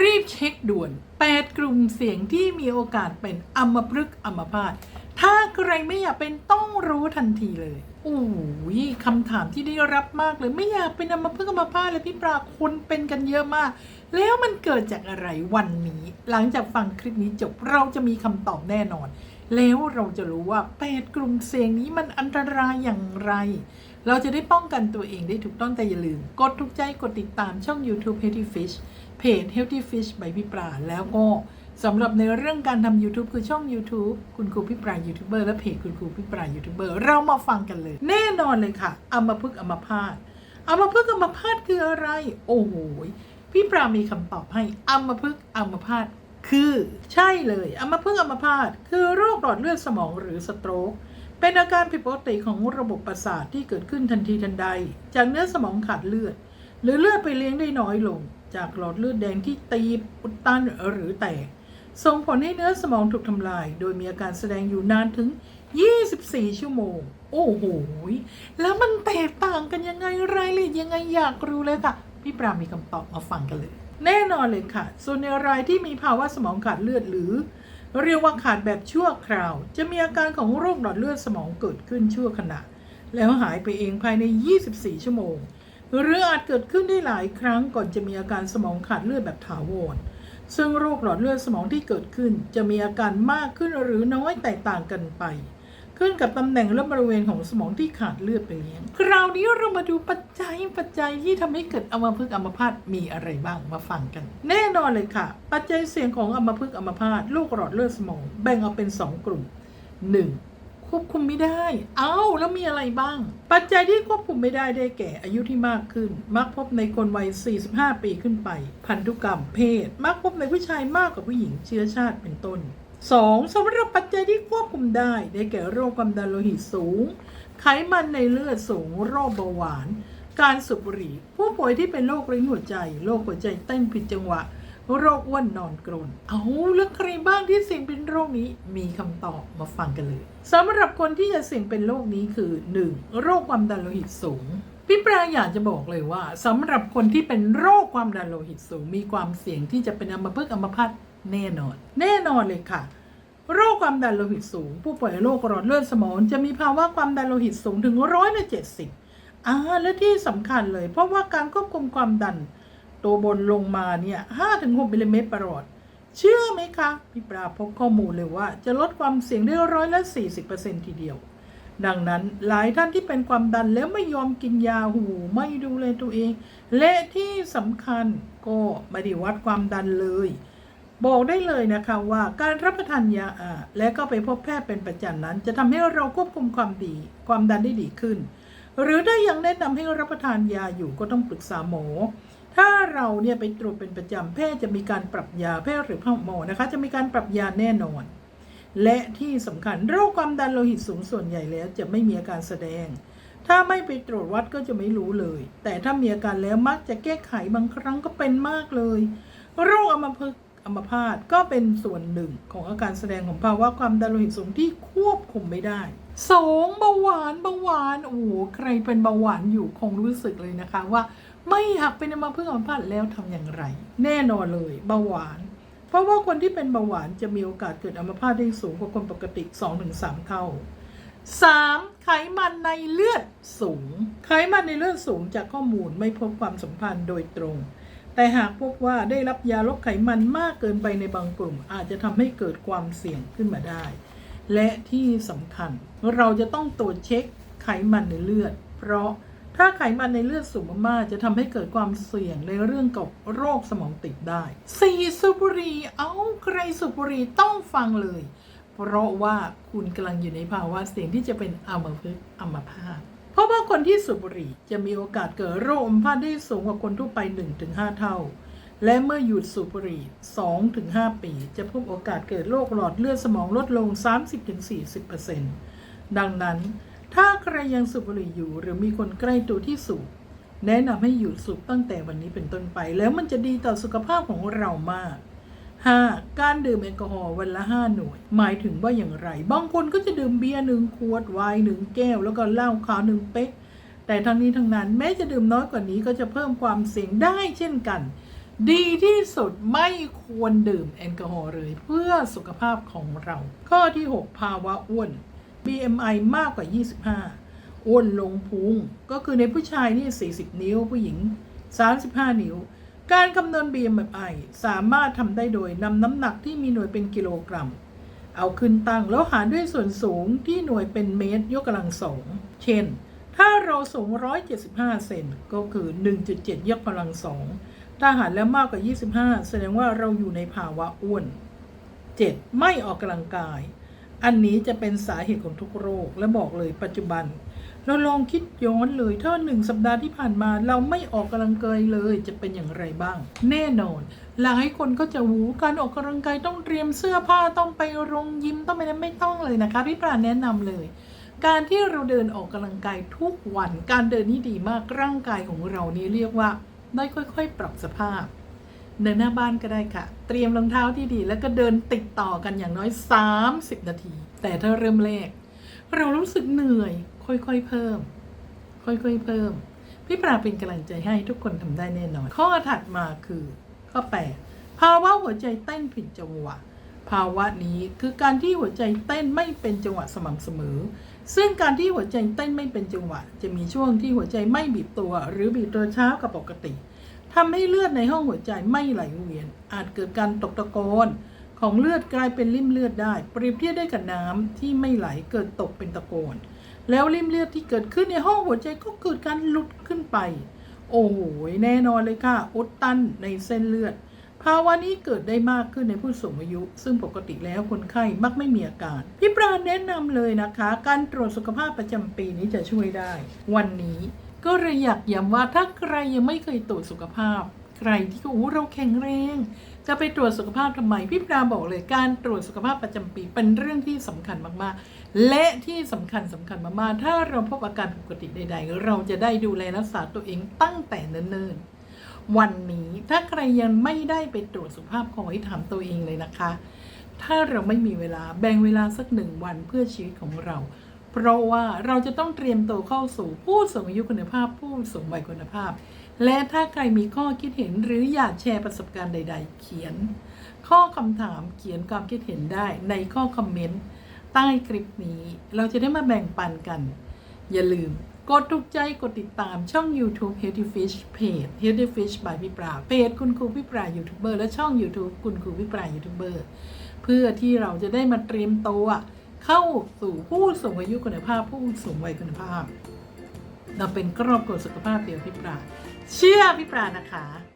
รีบเช็คด่วน 8 กลุ่มเสี่ยงที่มีโอกาสเป็นอัมพฤกษ์อัมพาต ถ้าใครไม่อยากเป็นต้องรู้ทันทีเลยโอ้ยคำถามที่ได้รับมากเลย ไม่อยากเป็นอัมพฤกษ์อัมพาตเลยพี่ปลาคนเป็นกันเยอะมาก แล้วมันเกิดจากอะไรวันนี้ หลังจากฟังคลิปนี้จบเราจะมีคำตอบแน่นอน แล้วเราจะรู้ว่า 8 กลุ่มเสี่ยงนี้มันอันตรายอย่างไร เราจะได้ป้องกันตัวเองได้ถูกต้องแต่อย่าลืม กดถูกใจกดติดตามช่อง YouTube Healthy Fish เพจ Healthy Fish by พี่ปลาแล้วก็สำหรับในเรื่องการทำ YouTube คือช่อง YouTube คุณครูพี่ปลายูทูบเบอร์และเพจคุณครูพี่ปลายูทูบเบอร์เรามาฟังกันเลย แน่นอนเลยค่ะอัมพฤกษ์อัมพาตอัมพฤกษ์อัมพาตคืออะไร โอ้โหพี่ปลามีคำตอบให้อัมพฤกษ์อัมพาตคือ ใช่เลยอัมพฤกษ์อัมพาตคือโรคหลอดเลือดสมองหรือสโตรก เป็นอาการผิดปกติของระบบประสาทที่เกิดขึ้นทันทีทันใด จากเนื้อสมองขาดเลือด หรือเลือดไปเลี้ยงได้น้อยลง จากหลอดเลือดแดงที่ตีบอุดตันหรือแตกส่งผลให้เนื้อสมองถูกทำลาย โดยมีอาการแสดงอยู่นานถึง 24 ชั่วโมง โอ้โห แล้วมันแตกต่างกันยังไงรายละเอียดยังไงอยากรู้เลยค่ะ พี่ปรามีคำตอบมาฟังกันเลย แน่นอนเลยค่ะ ส่วนในรายที่มีภาวะสมองขาดเลือดหรือ เรียกว่าขาดแบบชั่วคราว จะมีอาการของโรคหลอดเลือดสมองเกิดขึ้นชั่วขณะ แล้วหายไปเองภายใน 24 ชั่วโมง หรืออาจเกิดขึ้นได้หลายครั้งก่อนจะมีอาการสมองขาดเลือดแบบถาวร ซึ่งโรคหลอดเลือดสมองที่เกิดขึ้น จะมีอาการมากขึ้นหรือน้อยแตกต่างกันไป ขึ้นกับตำแหน่งและบริเวณของสมองที่ขาดเลือดไปเลี้ยง คราวนี้เรามาดูปัจจัยปัจจัยที่ทำให้เกิดอัมพฤกษ์อัมพาตมีอะไรบ้างมาฟังกัน แน่นอนเลยค่ะ ปัจจัยเสี่ยงของอัมพฤกษ์อัมพาตโรคหลอดเลือดสมอง แบ่งออกเป็น 2 กลุ่ม 1. ควบคุมไม่ได้ เอ้าแล้วมีอะไรบ้าง ปัจจัยที่ควบคุมไม่ได้ได้แก่อายุที่มากขึ้น มักพบในคนวัย 45 ปีขึ้นไป พันธุกรรมเพศ มักพบในผู้ชายมากกว่าผู้หญิงเชื้อชาติเป็นต้น 2. สำหรับปัจจัยที่ควบคุมได้ ได้แก่โรคความดันโลหิตสูง ไขมันในเลือดสูง โรคเบาหวาน การสูบบุหรี่ ผู้ป่วยที่เป็นโรคลิ้นหัวใจ โรคหัวใจเต้นผิดจังหวะ โรคอ้วนนอนกรน เอาแล้วใครบ้างที่เสี่ยงเป็นโรคนี้ มีคำตอบมาฟังกันเลยสำหรับคนที่จะเสี่ยงเป็นโรคนี้คือ 1. โรคความดันโลหิตสูงพี่ปราอยากจะบอกเลยว่าสำหรับคนที่เป็นโรคความดันโลหิตสูง มีความเสี่ยงที่จะเป็นอัมพฤกษ์อัมพาต แน่นอน แน่นอนเลยค่ะ โรคความดันโลหิตสูง ผู้ป่วยโรคหลอดเลือดสมองจะมีภาวะความดันโลหิตสูงถึงร้อยละเจ็ดสิบอ่าและที่สำคัญเลย เพราะว่าการควบคุมความดัน ตัวบนลงมาเนี่ยห้าถึงหกมิลลิเมตรประหลอด เชื่อไหมคะ พี่ปราพบข้อมูลเลยว่า จะลดความเสี่ยงได้ร้อยละสี่สิบเปอร์เซ็นทีเดียว ดังนั้นหลายท่านที่เป็นความดันแล้วไม่ยอมกินยาหูไม่ดูแลตัวเอง และที่สำคัญก็ไม่ได้วัดความดันเลย บอกได้เลยนะคะว่าการรับประทานยาอาและก็ไปพบแพทย์เป็นประจำนั้น จะทำให้เราควบคุมความดี ความดันได้ดีขึ้น หรือถ้ายังแนะนำให้รับประทานยาอยู่ก็ต้องปรึกษาหมอ ถ้าเราเนี่ยไปตรวจเป็นประจำแพทย์จะมีการปรับยาแพทย์หรือหมอนะคะ จะมีการปรับยาแน่นอน และที่สำคัญโรคความดันโลหิตสูงส่วนใหญ่แล้วจะไม่มีอาการแสดง ถ้าไม่ไปตรวจวัดก็จะไม่รู้เลย แต่ถ้ามีอาการแล้วมักจะแก้ไขบางครั้งก็เป็นมากเลย โรคอัมพฤกษ์ อัมพาตก็เป็นส่วนหนึ่งของอาการแสดงของภาวะความดันโลหิตสูงที่ควบคุมไม่ได้สองเบาหวานเบาหวานโอ้โหใครเป็นเบาหวานอยู่คงรู้สึกเลยนะคะว่า ไม่อยากเป็นอัมพฤกษ์อัมพาตแล้วทำอย่างไร แน่นอนเลยเบาหวาน เพราะว่าคนที่เป็นเบาหวานจะมีโอกาสเกิดอัมพาตได้สูงกว่าคนปกติ 2-3 เท่า 3. ไขมันในเลือดสูง ไขมันในเลือดสูงจากข้อมูลไม่พบความสัมพันธ์โดยตรง แต่หากพบว่าได้รับยาลดไขมันมากเกินไปในบางกลุ่ม อาจจะทำให้เกิดความเสี่ยงขึ้นมาได้ และที่สำคัญเราจะต้องตรวจเช็คไขมันในเลือด เพราะถ้าไขมันในเลือดสูงมากๆจะทำให้เกิดความเสี่ยงในเรื่องกับโรคสมองติดได้สูบบุหรี่เอาใครสูบบุหรี่ต้องฟังเลย เพราะว่าคุณกำลังอยู่ในภาวะเสี่ยงที่จะเป็นอัมพฤกษ์อัมพาต เพราะว่าคนที่สูบบุหรี่จะมีโอกาสเกิดโรคอัมพาตได้สูงกว่าคนทั่วไป 1-5 เท่า และเมื่อหยุดสูบบุหรี่ 2-5 ปี จะพบโอกาสเกิดโรคหลอดเลือดสมองลดลง 30-40%ดังนั้น ถ้าใครยังสูบบุหรี่อยู่หรือมีคนใกล้ตัวที่สูบแนะนำให้หยุดสูบตั้งแต่วันนี้เป็นต้นไป แล้วมันจะดีต่อสุขภาพของเรามาก 5. การดื่มแอลกอฮอล์วันละ 5 หน่วย หมายถึงว่าอย่างไร บางคนก็จะดื่มเบียร์หนึ่งขวดไวน์หนึ่งแก้ว แล้วก็เหล้าขาวหนึ่งเป๊ก แต่ทั้งนี้ทั้งนั้นแม้จะดื่มน้อยกว่านี้ก็จะเพิ่มความเสี่ยงได้เช่นกัน ดีที่สุดไม่ควรดื่มแอลกอฮอล์เลยเพื่อสุขภาพของเรา ข้อที่ 6 ภาวะอ้วน BMI มากกว่า 25 อ้วนลงพุงก็คือในผู้ชายนี่40 นิ้วผู้หญิง 35 นิ้ว การคำนวณ BMI สามารถทำได้โดยนำน้ำหนักที่มีหน่วยเป็นกิโลกรัม เอาขึ้นตั้งแล้วหารด้วยส่วนสูงที่หน่วยเป็นเมตรยกกำลังสอง เช่น ถ้าเราสูง 175 เซนก็คือ 1.7 ยกกำลังสอง ถ้าหารแล้วมากกว่า 25 แสดงว่าเราอยู่ในภาวะอ้วน 7. ไม่ออกกำลังกาย อันนี้จะเป็นสาเหตุของทุกโรคและบอกเลยปัจจุบัน เราลองคิดย้อนเลยถ้าหนึ่งสัปดาห์ที่ผ่านมา เราไม่ออกกำลังกายเลยจะเป็นอย่างไรบ้าง แน่นอน หลายคนก็จะวูการออกกำลังกายต้องเตรียมเสื้อผ้าต้องไปโรงยิมต้องไปนั้นไม่ต้องเลยนะคะพี่ปราณแนะนำเลย การที่เราเดินออกกำลังกายทุกวัน การเดินนี่ดีมากร่างกายของเรานี่เรียกว่า ได้ค่อยๆ ปรับสภาพเดินหน้าบ้านก็ได้ค่ะ เตรียมรองเท้าที่ดี แล้วก็เดินติดต่อกันอย่างน้อย 30 นาที แต่ถ้าเริ่มแรก เรารู้สึกเหนื่อย ค่อยๆเพิ่ม ค่อยๆเพิ่ม พี่ปราเป็นกำลังใจให้ทุกคนทำได้แน่นอน ข้อถัดมาคือ ข้อ8ภาวะหัวใจเต้นผิดจังหวะ ภาวะนี้คือการที่หัวใจเต้นไม่เป็นจังหวะสม่ำเสมอ ซึ่งการที่หัวใจเต้นไม่เป็นจังหวะ จะมีช่วงที่หัวใจไม่บีบตัว หรือบีบตัวช้ากว่าปกติทำให้เลือดในห้องหัวใจไม่ไหลเวียน อาจเกิดการตกตะโกนของเลือดกลายเป็นริ่มเลือดได้ เปรียบเทียบได้กับน้ำที่ไม่ไหลเกิดตกเป็นตะโกน แล้วริ่มเลือดที่เกิดขึ้นในห้องหัวใจก็เกิดการหลุดขึ้นไป โอ้โหแน่นอนเลยค่ะอุดตันในเส้นเลือด ภาวะนี้เกิดได้มากขึ้นในผู้สูงอายุ ซึ่งปกติแล้วคนไข้มักไม่มีอาการ พี่ปราณแนะนำเลยนะคะ การตรวจสุขภาพประจำปีนี้จะช่วยได้ วันนี้ก็เลยอยากย้ำว่าถ้าใครยังไม่เคยตรวจสุขภาพ ใครที่ก็อู้เราแข็งแรง จะไปตรวจสุขภาพทำไมพี่ปราบอกเลยการตรวจสุขภาพประจำปีเป็นเรื่องที่สำคัญมากๆ และที่สำคัญสำคัญมากๆ ถ้าเราพบอาการผิดปกติใด ๆ เราจะได้ดูแลรักษาตัวเองตั้งแต่เนิ่นๆวันนี้ถ้าใครยังไม่ได้ไปตรวจสุขภาพขอให้ถามตัวเองเลยนะคะ ถ้าเราไม่มีเวลาแบ่งเวลาสักหนึ่งวันเพื่อชีวิตของเราเพราะว่าเราจะต้องเตรียมตัวเข้าสู่ผู้สูงอายุคุณภาพผู้สูงวัยคุณภาพ และถ้าใครมีข้อคิดเห็นหรืออยากแชร์ประสบการณ์ใด ๆ เขียน ข้อคำถามเขียนความคิดเห็นได้ในข้อคอมเมนต์ใต้คลิปนี้ เราจะได้มาแบ่งปันกัน อย่าลืมกดถูกใจกดติดตามช่อง YouTube Healthy Fish เพจ Healthy Fish by พี่ปราเพจคุณครูพี่ปรายูทูบเบอร์และช่อง YouTube คุณครูพี่ปรายูทูบเบอร์เพื่อที่เราจะได้มาเตรียมตัวเข้าสู่ผู้สูงอายุคุณภาพผู้สูงวัยคุณภาพ เราเป็นครอบครัวสุขภาพเดียวพี่ปรา เชื่อพี่ปรานะคะ